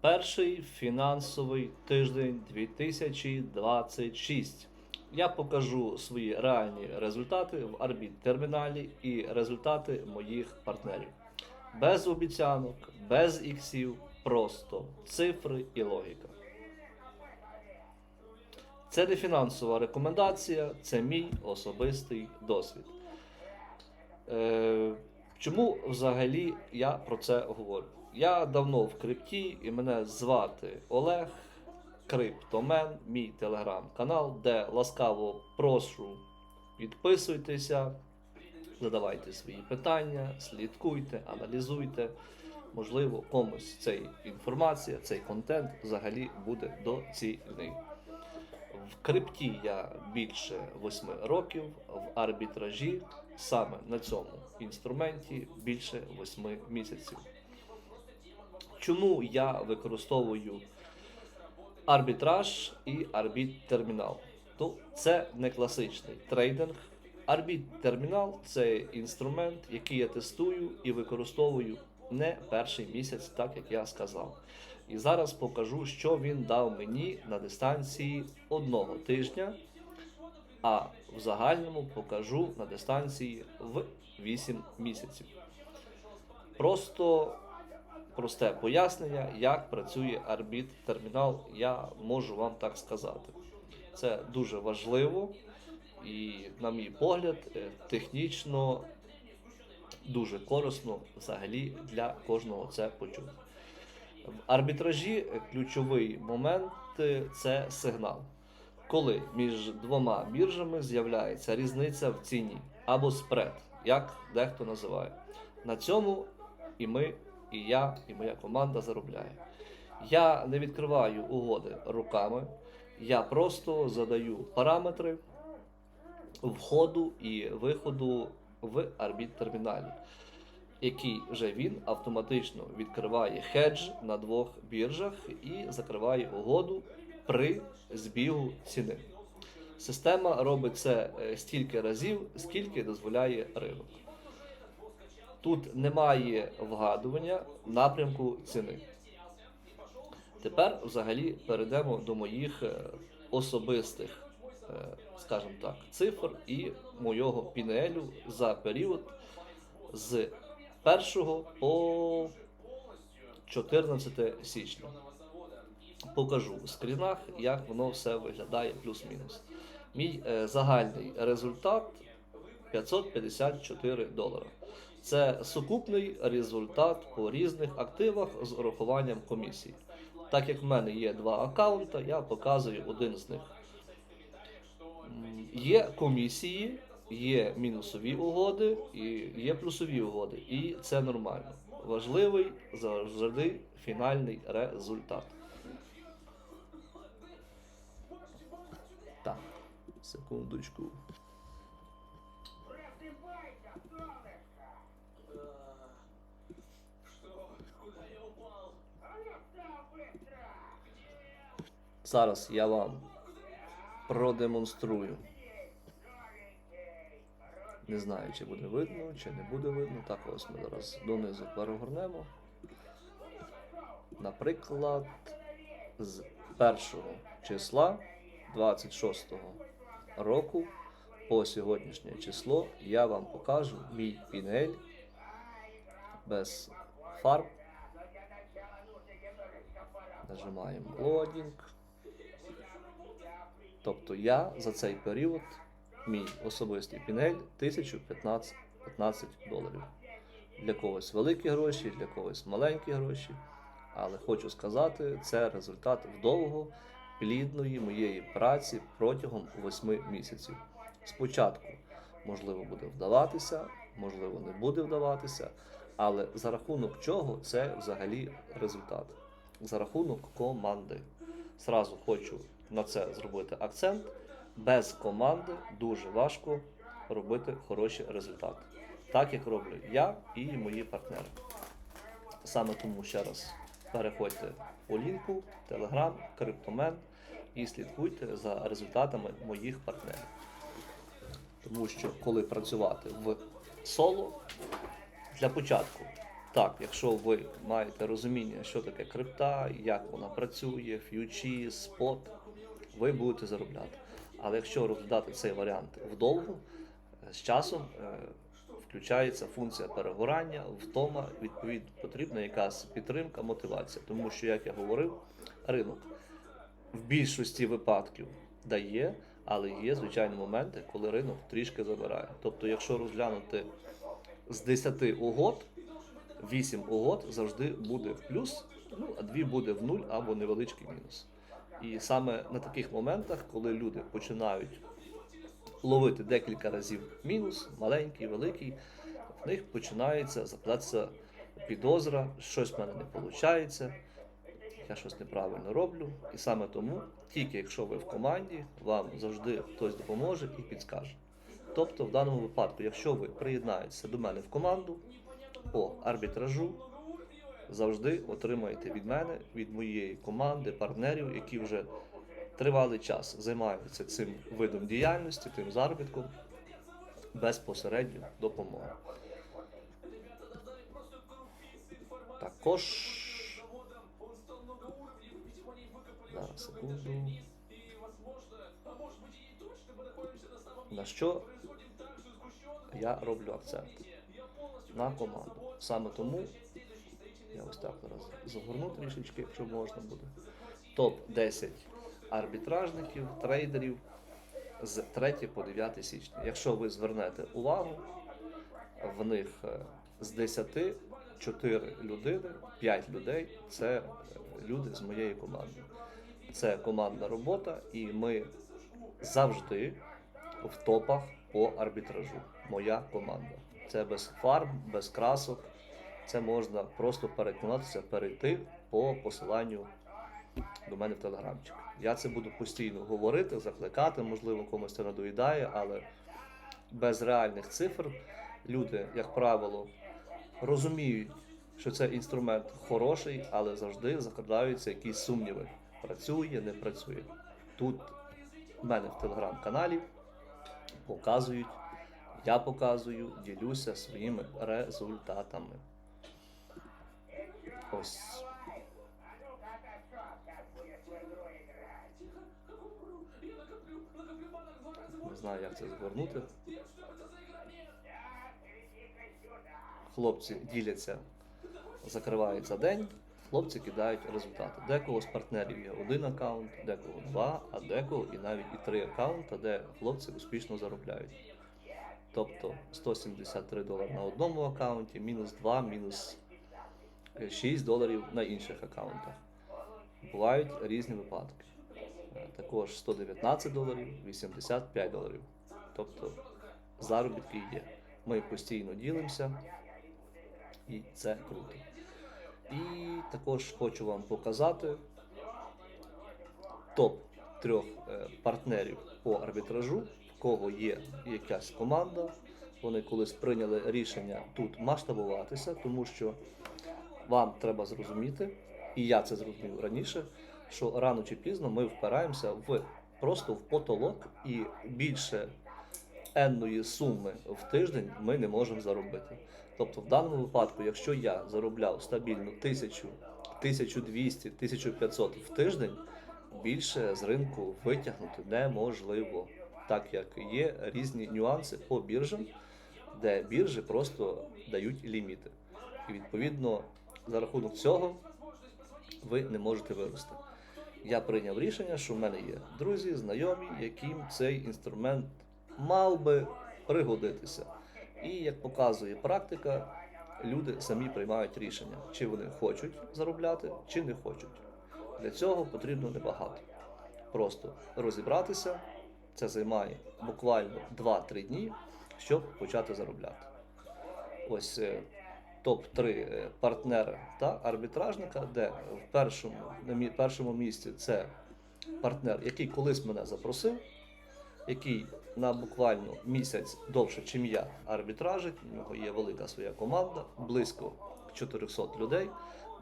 Перший фінансовий тиждень 2026. Я покажу свої реальні результати в Арбіт терміналі і результати моїх партнерів. Без обіцянок, без іксів, просто цифри і логіка. Це не фінансова рекомендація, це мій особистий досвід. Е, чому взагалі я про це говорю? Я давно в крипті і мене звати Олег, Криптомен, мій телеграм-канал, де ласкаво прошу підписуйтеся, задавайте свої питання, слідкуйте, аналізуйте. Можливо, комусь ця інформація, цей контент взагалі буде доцільний. В крипті я більше 8 років, в арбітражі саме на цьому інструменті більше 8 місяців. Чому я використовую арбітраж і арбіт-термінал? Ну, це не класичний трейдинг. Арбіт-термінал це інструмент, який я тестую і використовую не перший місяць, так як я сказав. І зараз покажу, що він дав мені на дистанції одного тижня, а в загальному покажу на дистанції в 8 місяців. Просто просте пояснення, як працює арбіт термінал, я можу вам так сказати. Це дуже важливо і, на мій погляд, е, технічно дуже корисно взагалі для кожного це почути. В арбітражі ключовий момент е, це сигнал. Коли між двома біржами з'являється різниця в ціні або спред, як дехто називає. На цьому і ми, і я, і моя команда заробляє. Я не відкриваю угоди руками, я просто задаю параметри входу і виходу в арбіт-терміналі, який вже він автоматично відкриває хедж на двох біржах і закриває угоду при збігу ціни. Система робить це е, стільки разів, скільки дозволяє ринок. Тут немає вгадування напрямку ціни. Тепер взагалі перейдемо до моїх е, особистих, е, скажімо так, цифр і моєго пінелю за період з 1 по 14 січня. Покажу в скрінах, як воно все виглядає плюс-мінус. Мій е, загальний результат 554 долара. Це сукупний результат по різних активах з урахуванням комісії. Так як в мене є два аккаунта, я показую один з них. Є комісії, є мінусові угоди і є плюсові угоди. І це нормально. Важливий завжди фінальний результат. Так, секундочку. Зараз я вам продемонструю. Не знаю, чи буде видно, чи не буде видно. Так, ось ми зараз донизу перегорнемо. Наприклад, з 1 числа 26 року по сьогоднішнє число я вам покажу мій пінель без фарб. Нажимаємо лодінг. Тобто я за цей період, мій особистий пінель 1015 15 доларів. Для когось великі гроші, для когось маленькі гроші. Але хочу сказати, це результат вдовго плідної моєї праці протягом 8 місяців. Спочатку, можливо, буде вдаватися, можливо, не буде вдаватися, але за рахунок чого це взагалі результат? За рахунок команди. Зразу хочу на це зробити акцент. Без команди дуже важко робити хороші результати. Так як роблю я і мої партнери. Саме тому ще раз переходьте по лінку, Telegram, Криптомен і слідкуйте за результатами моїх партнерів. Тому що коли працювати в соло, для початку Так, якщо ви маєте розуміння, що таке крипта, як вона працює, ф'ючі, спот, ви будете заробляти. Але якщо розглядати цей варіант вдовго, е, з часом е, включається функція перегорання, втома, відповідно, потрібна якась підтримка, мотивація. Тому що, як я говорив, ринок в більшості випадків дає, але є звичайні моменти, коли ринок трішки забирає. Тобто, якщо розглянути з 10 угод, 8 угод завжди буде в плюс, ну а 2 буде в нуль або невеличкий мінус. І саме на таких моментах, коли люди починають ловити декілька разів мінус, маленький, великий, в них починається закладатися підозра, щось в мене не виходить, я щось неправильно роблю. І саме тому, тільки якщо ви в команді, вам завжди хтось допоможе і підскаже. Тобто, в даному випадку, якщо ви приєднаєтеся до мене в команду по арбітражу, завжди отримаєте від мене, від моєї команди, партнерів, які вже тривалий час займаються цим видом діяльності, тим заробітком, безпосередньо допомогу. Також. Зараз секунду. На що я роблю акцент? На команду. Саме тому я ось так зараз загорну трішечки, якщо можна буде. Топ-10 арбітражників, трейдерів з 3 по 9 січня. Якщо ви звернете увагу, в них е, з 10 4 людини, 5 людей це е, люди з моєї команди. Це командна робота, і ми завжди в топах по арбітражу. Моя команда. Це без фарм, без красок. Це можна просто переконатися, перейти по посиланню до мене в телеграмчик. Я це буду постійно говорити, закликати, можливо, комусь це надоїдає, але без реальних цифр люди, як правило, розуміють, що це інструмент хороший, але завжди закрадаються якісь сумніви. Працює, не працює. Тут в мене в телеграм-каналі показують, я показую, ділюся своїми результатами. Ось. Не знаю, як це звернути. Хлопці діляться, закривається день, хлопці кидають результати. Декого з партнерів є один аккаунт, декого два, а декого і навіть і три аккаунта, де хлопці успішно заробляють. Тобто 173 долари на одному аккаунті, мінус 2, мінус 6 доларів на інших аккаунтах. Бувають різні випадки. Е, Також 119 доларів, 85 доларів. Тобто заробітки є. Ми постійно ділимося, і це круто. І також хочу вам показати топ трьох е, партнерів по арбітражу, в кого є якась команда. Вони колись прийняли рішення тут масштабуватися, тому що вам треба зрозуміти, і я це зрозумів раніше, що рано чи пізно ми впираємося в просто в потолок і більше енної суми в тиждень ми не можемо заробити. Тобто, в даному випадку, якщо я заробляв стабільно 1000, 1200, 1500 в тиждень, більше з ринку витягнути неможливо, так як є різні нюанси по біржам, де біржі просто дають ліміти. І відповідно за рахунок цього ви не можете вирости. Я прийняв рішення, що в мене є друзі, знайомі, яким цей інструмент мав би пригодитися. І як показує практика, люди самі приймають рішення, чи вони хочуть заробляти, чи не хочуть. Для цього потрібно небагато. Просто розібратися, це займає буквально 2-3 дні, щоб почати заробляти. Ось е, топ-3 партнери та арбітражника, де в першому, на першому місці це партнер, який колись мене запросив, який на буквально місяць довше, чим я, арбітражить. У нього є велика своя команда, близько 400 людей,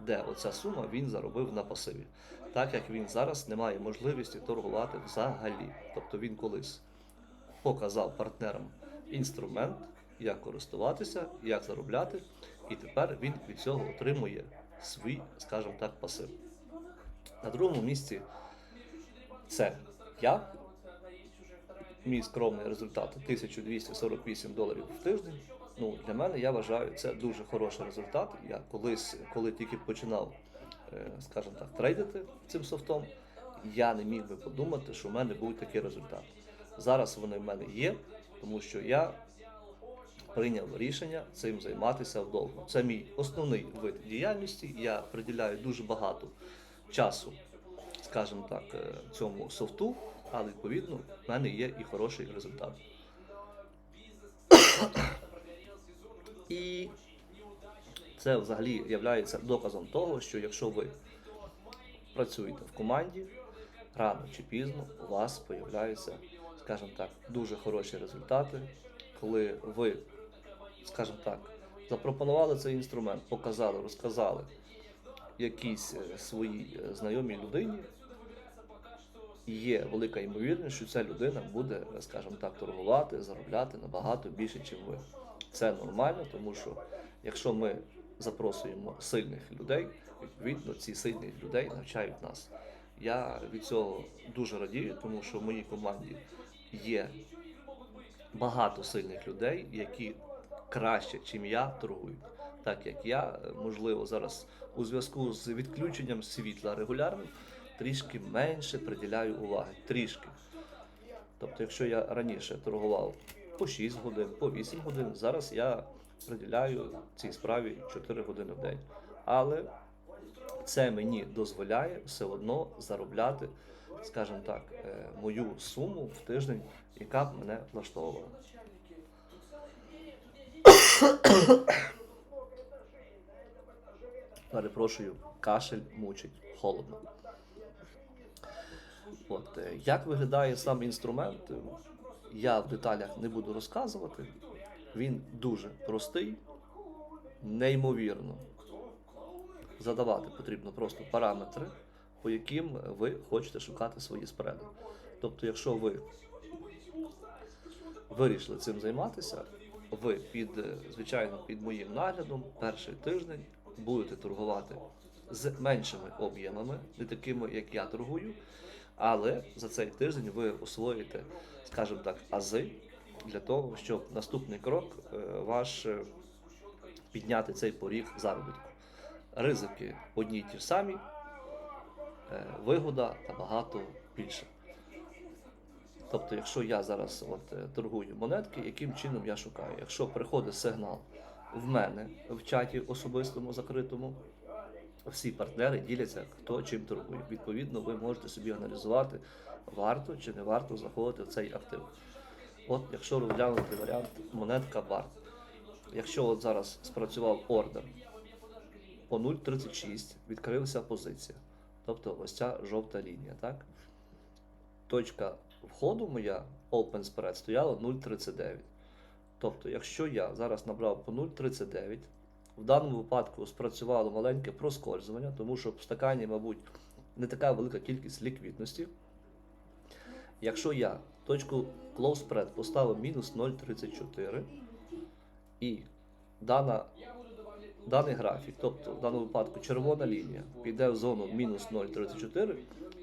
де оця сума він заробив на пасиві. Так як він зараз не має можливості торгувати взагалі. Тобто він колись показав партнерам інструмент, як користуватися, як заробляти. І тепер він від цього отримує свій, скажімо так, пасив. На другому місці це я. Мій скромний результат 1248 доларів в тиждень. Ну, для мене я вважаю, це дуже хороший результат. Я колись, коли тільки починав, е, скажімо так, трейдити цим софтом, я не міг би подумати, що в мене буде такий результат. Зараз вони в мене є, тому що я прийняв рішення цим займатися вдовго. Це мій основний вид діяльності. Я приділяю дуже багато часу, скажімо так, е, цьому софту, але відповідно в мене є і хороший результат. І це взагалі є доказом того, що якщо ви працюєте в команді, рано чи пізно у вас появляються, скажімо так, дуже хороші результати, коли ви, скажімо так, запропонували цей інструмент, показали, розказали якійсь е, своїй е, знайомій людині. Є велика ймовірність, що ця людина буде, скажімо так, торгувати, заробляти набагато більше, ніж ви. Це нормально, тому що якщо ми запросуємо сильних людей, відповідно ці сильних людей навчають нас. Я від цього дуже радію, тому що в моїй команді є багато сильних людей, які краще, чим я, торгують. Так як я, можливо, зараз у зв'язку з відключенням світла регулярним трішки менше приділяю уваги. Трішки. Тобто, якщо я раніше торгував по 6 годин, по 8 годин, зараз я приділяю цій справі 4 години в день. Але це мені дозволяє все одно заробляти, скажімо так, е, мою суму в тиждень, яка б мене влаштовувала. Перепрошую, кашель мучить, холодно. От, е, як виглядає сам інструмент, е, я в деталях не буду розказувати. Він дуже простий, неймовірно. Задавати потрібно просто параметри, по яким ви хочете шукати свої спреди. Тобто, якщо ви вирішили цим займатися, ви під, е, звичайно, під моїм наглядом перший тиждень будете торгувати з меншими об'ємами, не такими, як я торгую. Але за цей тиждень ви освоїте, скажімо так, ази для того, щоб наступний крок е, ваш е, підняти цей поріг заробітку. Ризики одні й ті ж самі, вигода набагато більша. Тобто, якщо я зараз от, е, торгую монетки, яким чином я шукаю? Якщо приходить сигнал в мене в чаті особистому закритому, всі партнери діляться, хто чим торгує. Відповідно, ви можете собі аналізувати, варто чи не варто заходити в цей актив. От, якщо розглянути варіант монетка варт. Якщо от зараз спрацював ордер по 0,36, відкрилася позиція. Тобто ось ця жовта лінія. так? Точка входу моя open spread стояла 0,39. Тобто, якщо я зараз набрав по 0,39, в даному випадку спрацювало маленьке проскользування, тому що в стакані, мабуть, не така велика кількість ліквідності. Якщо я точку close spread поставив мінус 0,34 і дана, даний графік, тобто в даному випадку червона лінія, піде в зону мінус 0,34,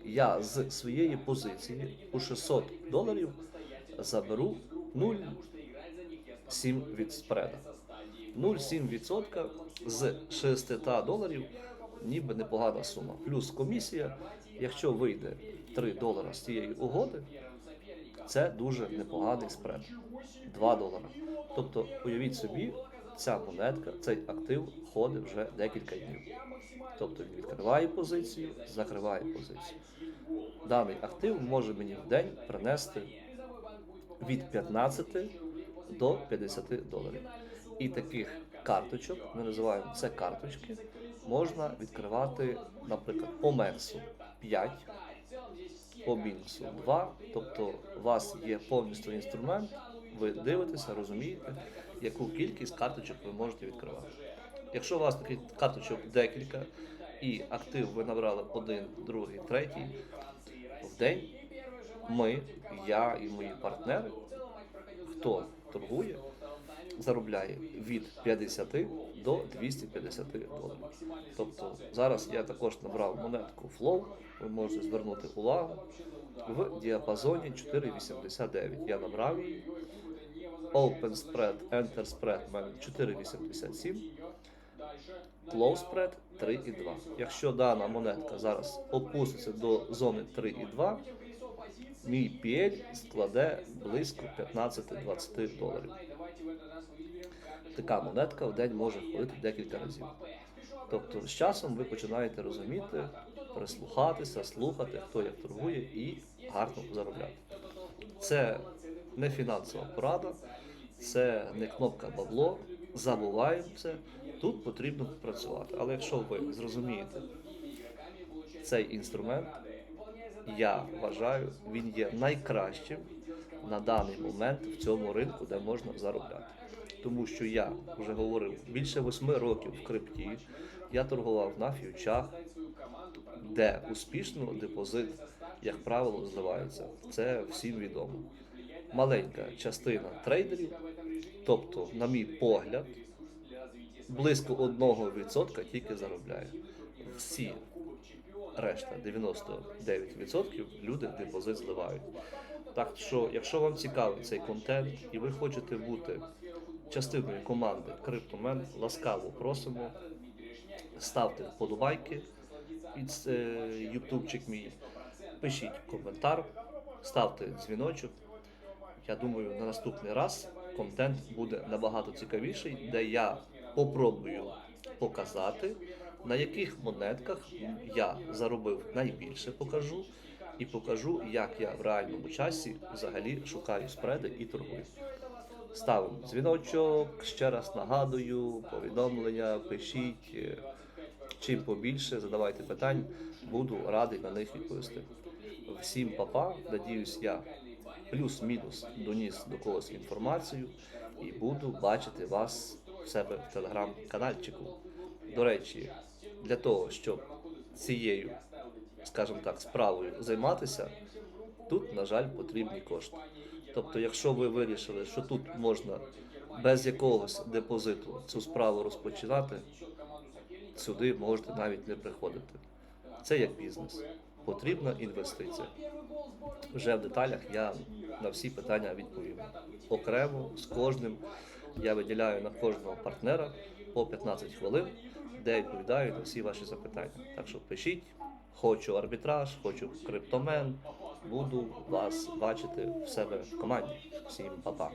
я з своєї позиції у 600 доларів заберу 0,7 від спреда. 0,7% з 600 доларів, ніби непогана сума. Плюс комісія, якщо вийде 3 долара з цієї угоди, це дуже непоганий спред. 2 долара. Тобто, уявіть собі, ця монетка, цей актив ходить вже декілька днів. Тобто він відкриває позицію, закриває позицію. Даний актив може мені в день принести від 15 до 50 доларів. І таких карточок, ми називаємо це карточки, можна відкривати, наприклад, по Мексу 5, по Бінксу 2. Тобто у вас є повністю інструмент, ви дивитеся, розумієте, яку кількість карточок ви можете відкривати. Якщо у вас таких карточок декілька, і актив ви набрали один, другий, третій, в день ми, я і мої партнери, хто торгує, заробляє від 50 до 250 доларів. Тобто зараз я також набрав монетку Flow, ви можете звернути увагу в діапазоні 4,89. Я набрав її. Open spread, Enter spread в мене 4,87. Close spread 3,2. Якщо дана монетка зараз опуститься до зони 3,2, мій PL складе близько 15-20 доларів. Така монетка в день може ходити декілька разів. Тобто з часом ви починаєте розуміти, прислухатися, слухати, хто як торгує і гарно заробляти. Це не фінансова порада, це не кнопка бабло. Забуваємо це. Тут потрібно працювати. Але якщо ви зрозумієте цей інструмент, я вважаю, він є найкращим на даний момент в цьому ринку, де можна заробляти. Тому що я вже говорив більше восьми років в крипті, я торгував на фьючах, де успішно депозит, як правило, зливається. Це всім відомо. Маленька частина трейдерів, тобто, на мій погляд, близько 1% тільки заробляє. Всі решта 99% люди депозит зливають. Так що, якщо вам цікавий цей контент і ви хочете бути частиною команди Криптомен, ласкаво просимо. Ставте вподобайки під е, ютубчик мій, пишіть коментар, ставте дзвіночок. Я думаю, на наступний раз контент буде набагато цікавіший, де я попробую показати, на яких монетках я заробив найбільше, покажу, і покажу, як я в реальному часі взагалі шукаю спреди і торгую. Ставимо дзвіночок, ще раз нагадую, повідомлення, пишіть. Чим побільше, задавайте питань, буду радий на них відповісти. Всім папа, надіюсь, я плюс-мінус доніс до когось інформацію і буду бачити вас в себе в телеграм-канальчику. До речі, для того, щоб цією, скажімо так, справою займатися, тут, на жаль, потрібні кошти. Тобто, якщо ви вирішили, що тут можна без якогось депозиту цю справу розпочинати, сюди можете навіть не приходити. Це як бізнес. Потрібна інвестиція. Вже в деталях я на всі питання відповім. Окремо з кожним я виділяю на кожного партнера по 15 хвилин, де відповідаю на всі ваші запитання. Так що пишіть, хочу арбітраж, хочу криптомен. Буду вас бачити в себе в команді. Всім па-па.